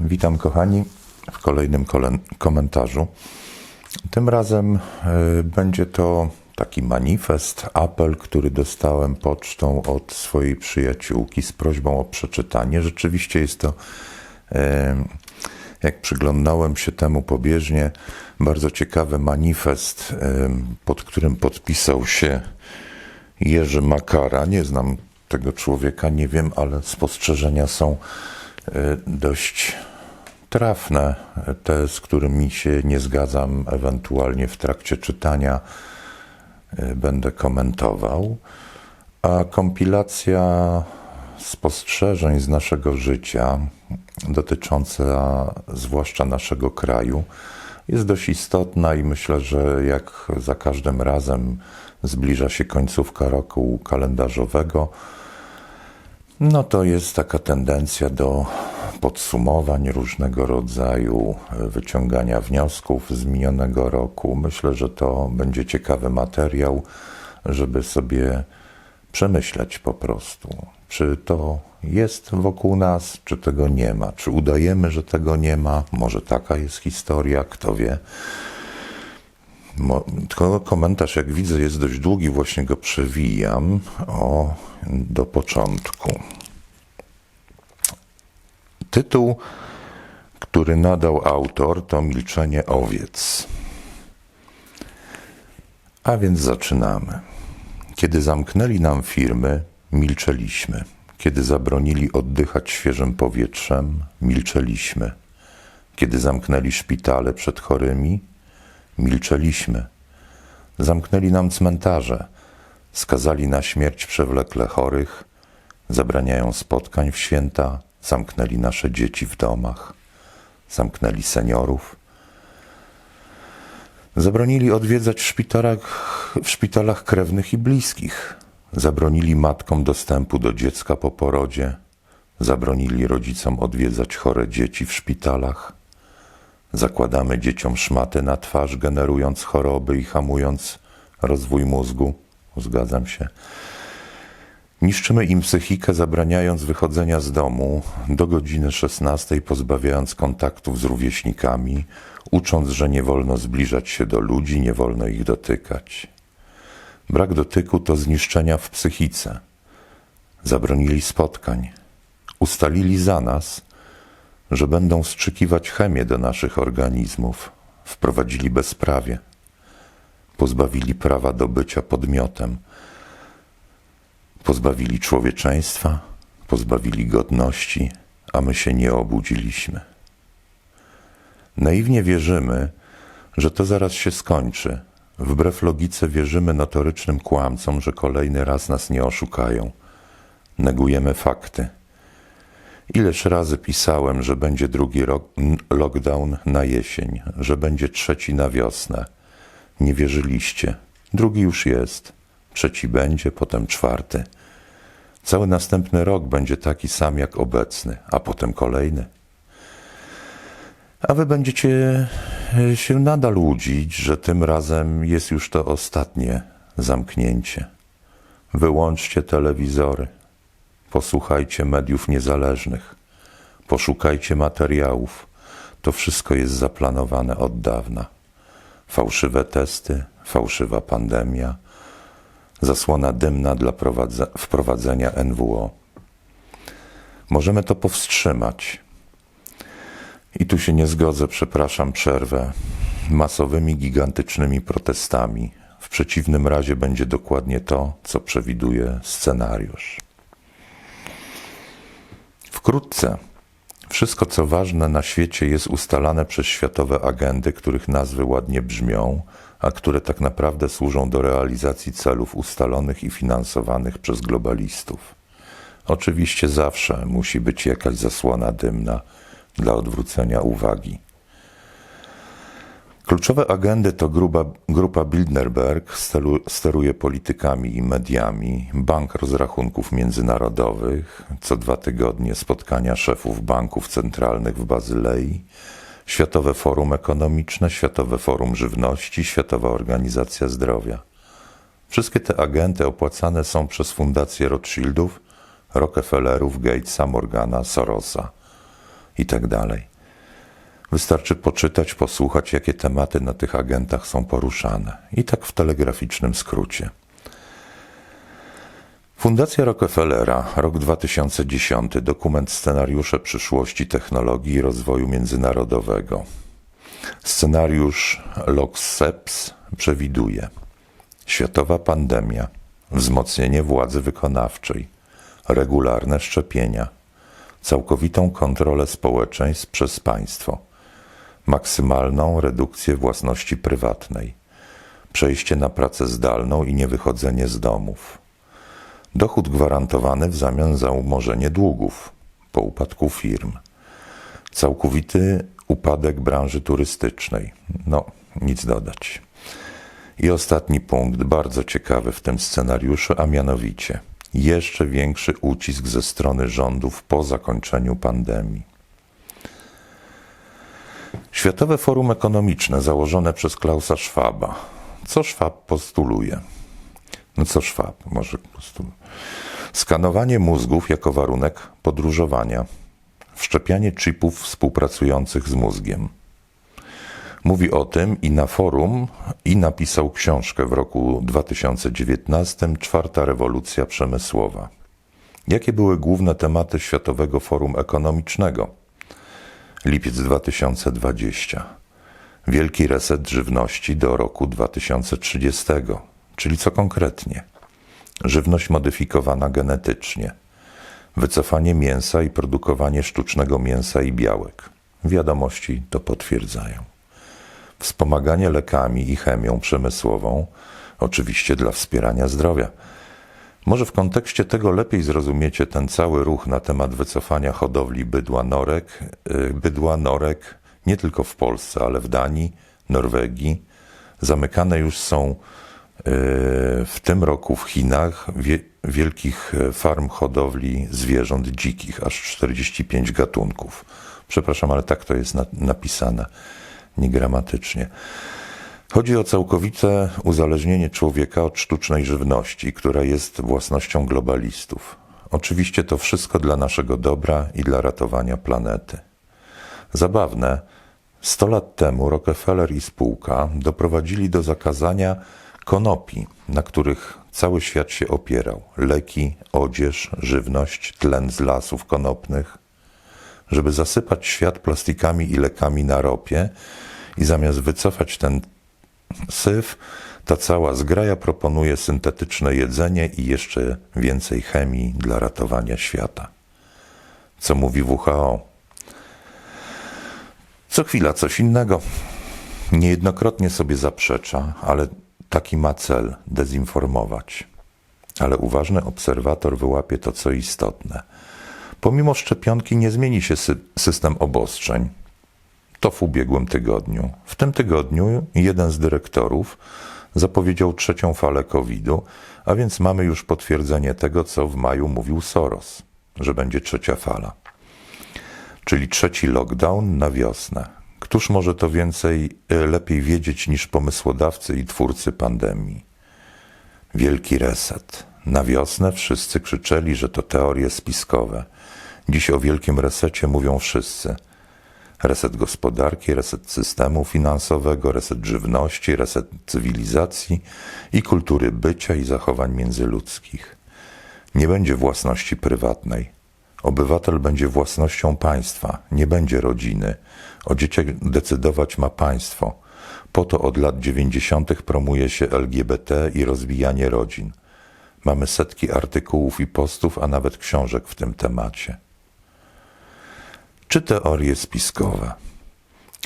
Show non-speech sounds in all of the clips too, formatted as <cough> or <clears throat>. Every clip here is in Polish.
Witam kochani w kolejnym kole- komentarzu. Tym razem e, będzie to taki manifest, apel, który dostałem pocztą od swojej przyjaciółki z prośbą o przeczytanie. Rzeczywiście jest to, e, jak przyglądałem się temu pobieżnie, bardzo ciekawy manifest, e, pod którym podpisał się Jerzy Makara. Nie znam tego człowieka, nie wiem, ale spostrzeżenia są dość trafne. Te, z którymi się nie zgadzam, ewentualnie w trakcie czytania e, będę komentował. A kompilacja spostrzeżeń z naszego życia, dotycząca zwłaszcza naszego kraju, jest dość istotna i myślę, że jak za każdym razem zbliża się końcówka roku kalendarzowego, no to jest taka tendencja do podsumowań różnego rodzaju, e, wyciągania wniosków z minionego roku. Myślę, że to będzie ciekawy materiał, żeby sobie przemyśleć po prostu, czy to jest wokół nas, czy tego nie ma, czy udajemy, że tego nie ma, może taka jest historia, kto wie. Tylko komentarz, jak widzę, jest dość długi, właśnie go przewijam o, do początku. Tytuł, który nadał autor, to Milczenie owiec. A więc zaczynamy. Kiedy zamknęli nam firmy, milczeliśmy. Kiedy zabronili oddychać świeżym powietrzem, milczeliśmy. Kiedy zamknęli szpitale przed chorymi, milczeliśmy. Zamknęli nam cmentarze, skazali na śmierć przewlekle chorych, zabraniają spotkań w święta, zamknęli nasze dzieci w domach, zamknęli seniorów, zabronili odwiedzać w szpitalach, w szpitalach krewnych i bliskich, zabronili matkom dostępu do dziecka po porodzie, zabronili rodzicom odwiedzać chore dzieci w szpitalach, Zakładamy dzieciom szmaty na twarz, generując choroby i hamując rozwój mózgu. Zgadzam się. Niszczymy im psychikę, zabraniając wychodzenia z domu do godziny 16, pozbawiając kontaktów z rówieśnikami, ucząc, że nie wolno zbliżać się do ludzi, nie wolno ich dotykać. Brak dotyku to zniszczenia w psychice. Zabronili spotkań. Ustalili za nas, że będą strzykiwać chemię do naszych organizmów, wprowadzili bezprawie, pozbawili prawa do bycia podmiotem, pozbawili człowieczeństwa, pozbawili godności, a my się nie obudziliśmy. Naiwnie wierzymy, że to zaraz się skończy. Wbrew logice wierzymy notorycznym kłamcom, że kolejny raz nas nie oszukają. Negujemy fakty. Ileż razy pisałem, że będzie drugi lockdown na jesień, że będzie trzeci na wiosnę. Nie wierzyliście. Drugi już jest. Trzeci będzie, potem czwarty. Cały następny rok będzie taki sam jak obecny, a potem kolejny. A wy będziecie e, się nadal łudzić, że tym razem jest już to ostatnie zamknięcie. Wyłączcie telewizory. Posłuchajcie mediów niezależnych, poszukajcie materiałów. To wszystko jest zaplanowane od dawna. Fałszywe testy, fałszywa pandemia, zasłona dymna dla prowadze- wprowadzenia NWO. Możemy to powstrzymać. I tu się nie zgodzę, przepraszam, przerwę. Masowymi, gigantycznymi protestami. W przeciwnym razie będzie dokładnie to, co przewiduje scenariusz. Wkrótce wszystko, co ważne na świecie, jest ustalane przez światowe agendy, których nazwy ładnie brzmią, a które tak naprawdę służą do realizacji celów ustalonych i finansowanych przez globalistów. Oczywiście zawsze musi być jakaś zasłona dymna dla odwrócenia uwagi. Kluczowe agendy to grupa, grupa Bilderberg, stelu, steruje politykami i mediami, Bank Rozrachunków Międzynarodowych, co dwa tygodnie spotkania szefów banków centralnych w Bazylei, Światowe Forum Ekonomiczne, Światowe Forum Żywności, Światowa Organizacja Zdrowia. Wszystkie te agenty opłacane są przez fundacje Rothschildów, Rockefellerów, Gatesa, Morgana, Sorosa i tak. Wystarczy poczytać, posłuchać, jakie tematy na tych agentach są poruszane. I tak w telegraficznym skrócie. Fundacja Rockefellera, rok 2010, dokument Scenariusze przyszłości technologii i rozwoju międzynarodowego. Scenariusz LOXEPS przewiduje światowa pandemia, wzmocnienie władzy wykonawczej, regularne szczepienia, całkowitą kontrolę społeczeństw przez państwo, maksymalną redukcję własności prywatnej, przejście na pracę zdalną i niewychodzenie z domów, dochód gwarantowany w zamian za umorzenie długów po upadku firm, całkowity upadek branży turystycznej. No, nic dodać. I ostatni punkt, bardzo ciekawy w tym scenariuszu, a mianowicie jeszcze większy ucisk ze strony rządów po zakończeniu pandemii. Światowe Forum Ekonomiczne założone przez Klausa Schwaba. Co Schwab postuluje? No co Schwab może postuluje? Skanowanie mózgów jako warunek podróżowania. Wszczepianie chipów współpracujących z mózgiem. Mówi o tym i na forum, i napisał książkę w roku 2019 Czwarta rewolucja przemysłowa. Jakie były główne tematy Światowego Forum Ekonomicznego? Lipiec 2020. Wielki reset żywności do roku 2030. Czyli co konkretnie? Żywność modyfikowana genetycznie. Wycofanie mięsa i produkowanie sztucznego mięsa i białek. Wiadomości to potwierdzają wspomaganie lekami i chemią przemysłową, oczywiście dla wspierania zdrowia. Może w kontekście tego lepiej zrozumiecie ten cały ruch na temat wycofania hodowli bydła norek, y, bydła norek nie tylko w Polsce, ale w Danii, Norwegii. Zamykane już są w tym roku w Chinach wielkich farm hodowli zwierząt dzikich, aż 45 gatunków. Przepraszam, ale tak to jest napisane niegramatycznie. Chodzi o całkowite uzależnienie człowieka od sztucznej żywności, która jest własnością globalistów. Oczywiście to wszystko dla naszego dobra i dla ratowania planety. Zabawne, 100 lat temu Rockefeller i spółka doprowadzili do zakazania konopi, na których cały świat się opierał. Leki, odzież, żywność, tlen z lasów konopnych. Żeby zasypać świat plastikami i lekami na ropie, i zamiast wycofać ten syf, ta cała zgraja proponuje syntetyczne jedzenie i jeszcze więcej chemii dla ratowania świata. Co mówi WHO? Co chwila coś innego. Niejednokrotnie sobie zaprzecza, ale taki ma cel dezinformować. Ale uważny obserwator wyłapie to, co istotne. Pomimo szczepionki nie zmieni się sy system obostrzeń. To w ubiegłym tygodniu. W tym tygodniu jeden z dyrektorów zapowiedział trzecią falę COVID-u, a więc mamy już potwierdzenie tego, co w maju mówił Soros, że będzie trzecia fala. Czyli trzeci lockdown na wiosnę. Któż może to więcej, e, lepiej wiedzieć niż pomysłodawcy i twórcy pandemii? Wielki reset. Na wiosnę wszyscy krzyczeli, że to teorie spiskowe. Dziś o wielkim resecie mówią wszyscy – reset gospodarki, reset systemu finansowego, reset żywności, reset cywilizacji i kultury bycia i zachowań międzyludzkich. Nie będzie własności prywatnej. Obywatel będzie własnością państwa, nie będzie rodziny. O dzieciach decydować ma państwo. Po to od lat dziewięćdziesiątych promuje się LGBT i rozwijanie rodzin. Mamy setki artykułów i postów, a nawet książek w tym temacie czy teorie spiskowe.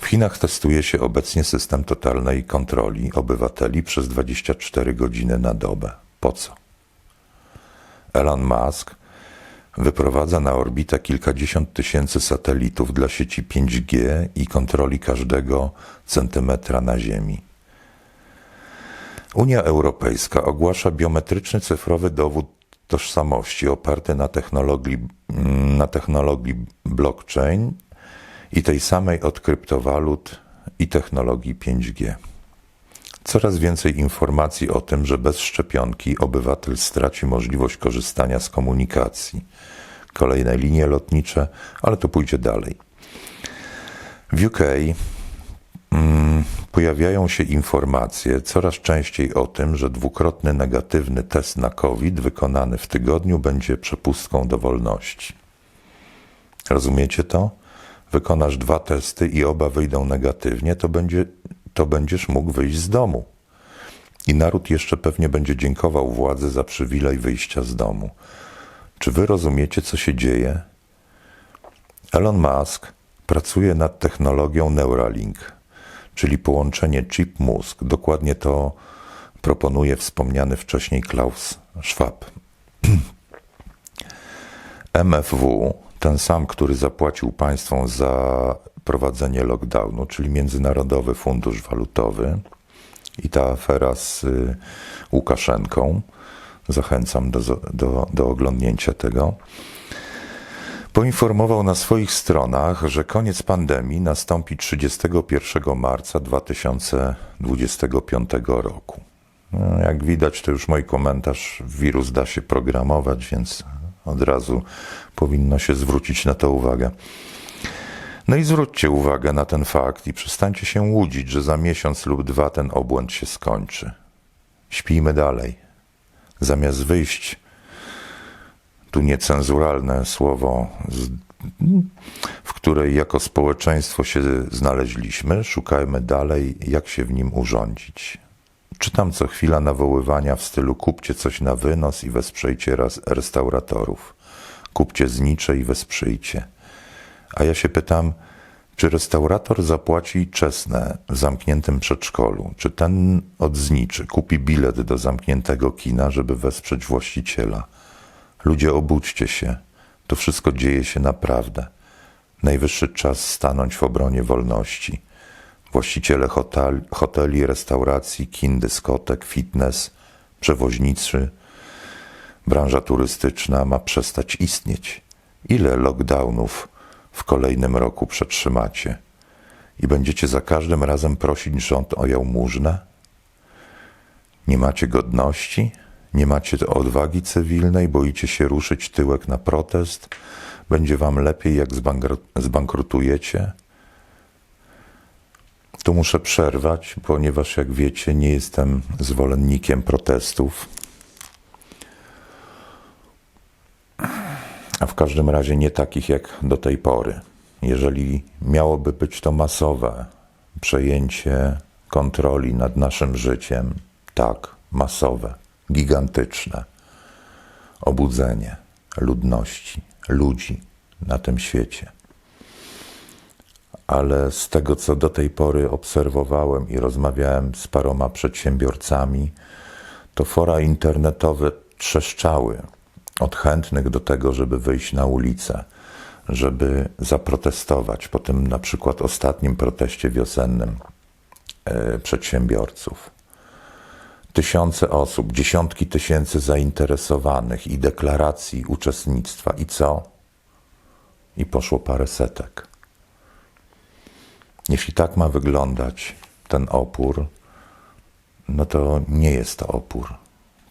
W Chinach testuje się obecnie system totalnej kontroli obywateli przez 24 godziny na dobę. Po co? Elon Musk wyprowadza na orbitę kilkadziesiąt tysięcy satelitów dla sieci 5G i kontroli każdego centymetra na Ziemi. Unia Europejska ogłasza biometryczny cyfrowy dowód tożsamości oparty na technologii, na technologii blockchain i tej samej od kryptowalut i technologii 5G. Coraz więcej informacji o tym, że bez szczepionki obywatel straci możliwość korzystania z komunikacji. Kolejne linie lotnicze, ale to pójdzie dalej. W UK mm, pojawiają się informacje coraz częściej o tym, że dwukrotny negatywny test na COVID wykonany w tygodniu będzie przepustką do wolności. Rozumiecie to? Wykonasz dwa testy i oba wyjdą negatywnie, to, będzie, to będziesz mógł wyjść z domu. I naród jeszcze pewnie będzie dziękował władzy za przywilej wyjścia z domu. Czy wy rozumiecie, co się dzieje? Elon Musk pracuje nad technologią Neuralink, czyli połączenie chip-mózg. Dokładnie to proponuje wspomniany wcześniej Klaus Schwab. <clears throat> MFW, ten sam, który zapłacił państwom za prowadzenie lockdownu, czyli Międzynarodowy Fundusz Walutowy i ta afera z y, Łukaszenką, zachęcam do, do, do oglądnięcia tego, poinformował na swoich stronach, że koniec pandemii nastąpi 31 marca 2025 roku. No, jak widać, to już mój komentarz, wirus da się programować, więc od razu powinno się zwrócić na to uwagę. No i zwróćcie uwagę na ten fakt i przestańcie się łudzić, że za miesiąc lub dwa ten obłęd się skończy. Śpijmy dalej. Zamiast wyjść, tu niecenzuralne słowo, w której jako społeczeństwo się znaleźliśmy, szukajmy dalej, jak się w nim urządzić. Czytam co chwila nawoływania w stylu kupcie coś na wynos i wesprzyjcie restauratorów. Kupcie znicze i wesprzyjcie. A ja się pytam, czy restaurator zapłaci czesne w zamkniętym przedszkolu? Czy ten od zniczy kupi bilet do zamkniętego kina, żeby wesprzeć właściciela? Ludzie, obudźcie się. To wszystko dzieje się naprawdę. Najwyższy czas stanąć w obronie wolności. Właściciele hotel, hoteli, restauracji, kin, dyskotek, fitness, przewoźnicy, branża turystyczna ma przestać istnieć. Ile lockdownów w kolejnym roku przetrzymacie? I będziecie za każdym razem prosić rząd o jałmużnę? Nie macie godności? Nie macie odwagi cywilnej? Boicie się ruszyć tyłek na protest? Będzie wam lepiej, jak zbankrutujecie? Tu muszę przerwać, ponieważ jak wiecie, nie jestem zwolennikiem protestów. A w każdym razie nie takich jak do tej pory. Jeżeli miałoby być to masowe przejęcie kontroli nad naszym życiem, tak, masowe, gigantyczne obudzenie ludności, ludzi na tym świecie ale z tego, co do tej pory obserwowałem i rozmawiałem z paroma przedsiębiorcami, to fora internetowe trzeszczały od chętnych do tego, żeby wyjść na ulicę, żeby zaprotestować po tym na przykład ostatnim proteście wiosennym e, przedsiębiorców. Tysiące osób, dziesiątki tysięcy zainteresowanych i deklaracji uczestnictwa. I co? I poszło parę setek. Jeśli tak ma wyglądać ten opór, no to nie jest to opór.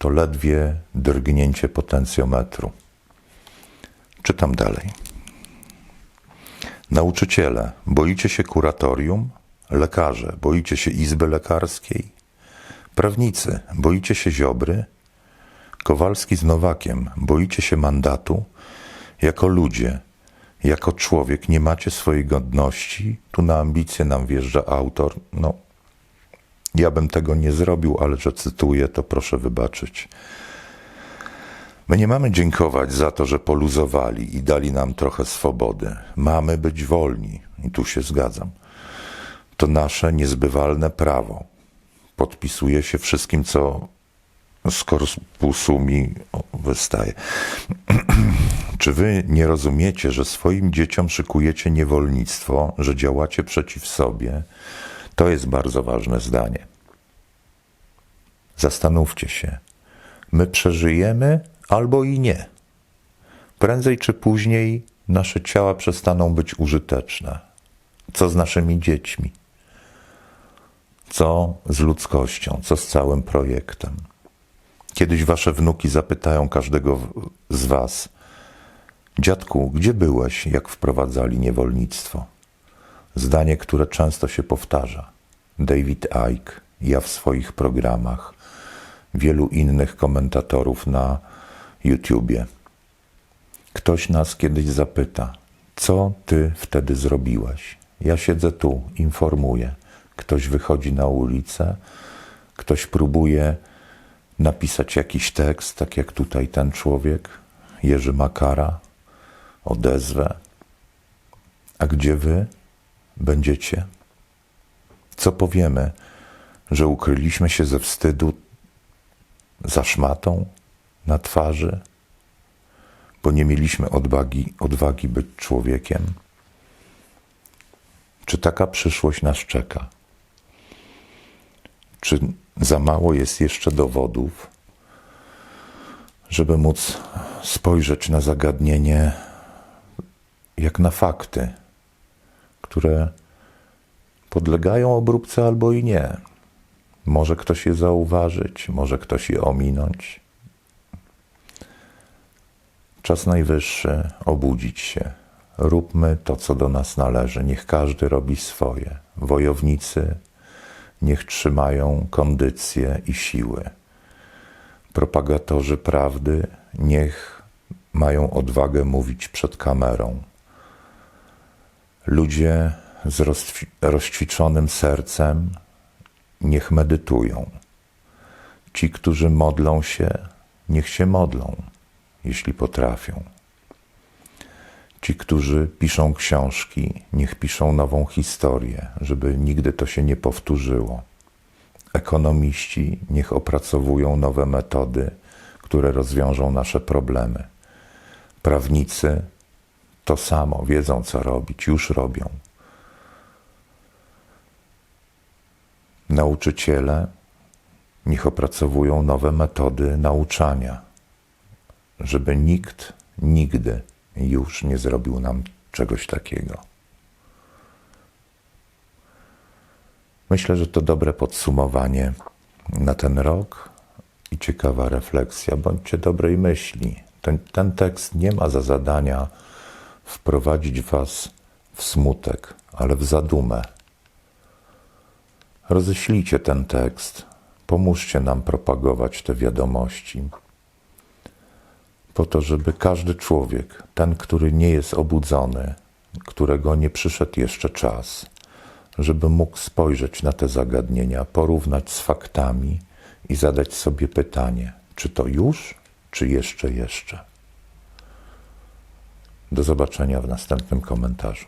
To ledwie drgnięcie potencjometru. Czytam dalej. Nauczyciele, boicie się kuratorium? Lekarze, boicie się izby lekarskiej? Prawnicy, boicie się Ziobry? Kowalski z Nowakiem, boicie się mandatu? Jako ludzie, jako człowiek nie macie swojej godności, tu na ambicje nam wjeżdża autor. No, ja bym tego nie zrobił, ale że cytuję, to proszę wybaczyć. My nie mamy dziękować za to, że poluzowali i dali nam trochę swobody. Mamy być wolni, i tu się zgadzam. To nasze niezbywalne prawo. Podpisuje się wszystkim, co z korpusu mi wystaje. <clears throat> Czy wy nie rozumiecie, że swoim dzieciom szykujecie niewolnictwo, że działacie przeciw sobie? To jest bardzo ważne zdanie. Zastanówcie się. My przeżyjemy albo i nie. Prędzej czy później nasze ciała przestaną być użyteczne. Co z naszymi dziećmi? Co z ludzkością? Co z całym projektem? Kiedyś wasze wnuki zapytają każdego z was: Dziadku, gdzie byłeś, jak wprowadzali niewolnictwo? Zdanie, które często się powtarza. David Icke, ja w swoich programach, wielu innych komentatorów na YouTubie. Ktoś nas kiedyś zapyta, co ty wtedy zrobiłeś? Ja siedzę tu, informuję. Ktoś wychodzi na ulicę, ktoś próbuje napisać jakiś tekst, tak jak tutaj ten człowiek, Jerzy Makara, odezwę. A gdzie wy będziecie? Co powiemy, że ukryliśmy się ze wstydu za szmatą na twarzy, bo nie mieliśmy odwagi, odwagi być człowiekiem? Czy taka przyszłość nas czeka? Czy za mało jest jeszcze dowodów, żeby móc spojrzeć na zagadnienie jak na fakty, które podlegają obróbce albo i nie? Może ktoś je zauważyć, może ktoś je ominąć. Czas najwyższy obudzić się. Róbmy to, co do nas należy. Niech każdy robi swoje. Wojownicy niech trzymają kondycję i siły. Propagatorzy prawdy niech mają odwagę mówić przed kamerą. Ludzie z rozćwiczonym sercem niech medytują. Ci, którzy modlą się, niech się modlą, jeśli potrafią. Ci, którzy piszą książki, niech piszą nową historię, żeby nigdy to się nie powtórzyło. Ekonomiści niech opracowują nowe metody, które rozwiążą nasze problemy. Prawnicy to samo, wiedzą co robić, już robią. Nauczyciele niech opracowują nowe metody nauczania, żeby nikt nigdy już nie zrobił nam czegoś takiego. Myślę, że to dobre podsumowanie na ten rok i ciekawa refleksja. Bądźcie dobrej myśli. Ten, ten tekst nie ma za zadania wprowadzić Was w smutek, ale w zadumę. Roześlijcie ten tekst, pomóżcie nam propagować te wiadomości po to, żeby każdy człowiek, ten, który nie jest obudzony, którego nie przyszedł jeszcze czas, żeby mógł spojrzeć na te zagadnienia, porównać z faktami i zadać sobie pytanie, czy to już, czy jeszcze, jeszcze. Do zobaczenia w następnym komentarzu.